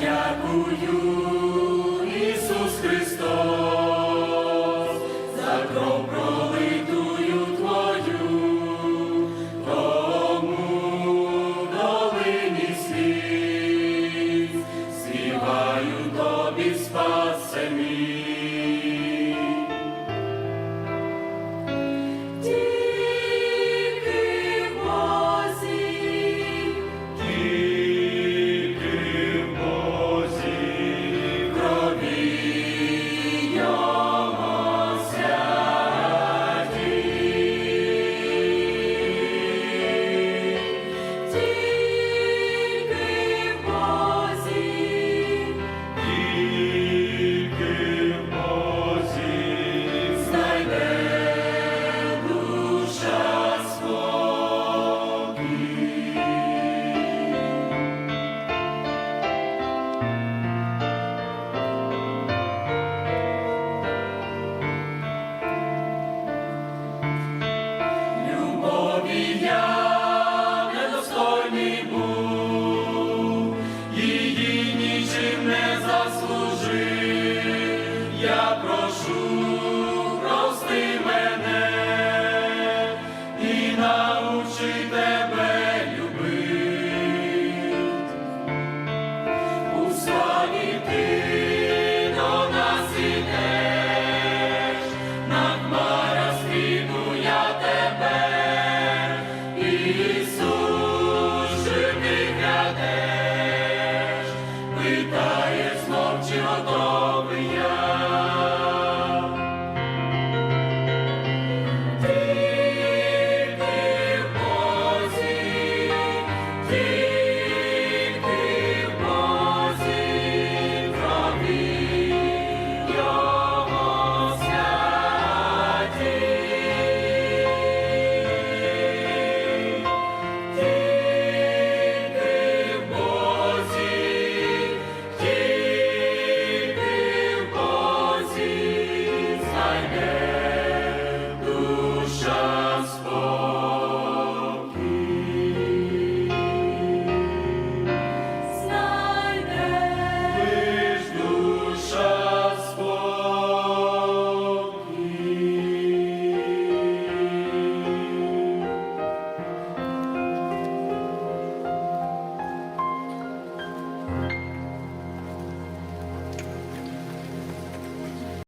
дякую. не був, її нічим не заслужив, я прошу, прости мене і научи тебе любити. у славі. Maga.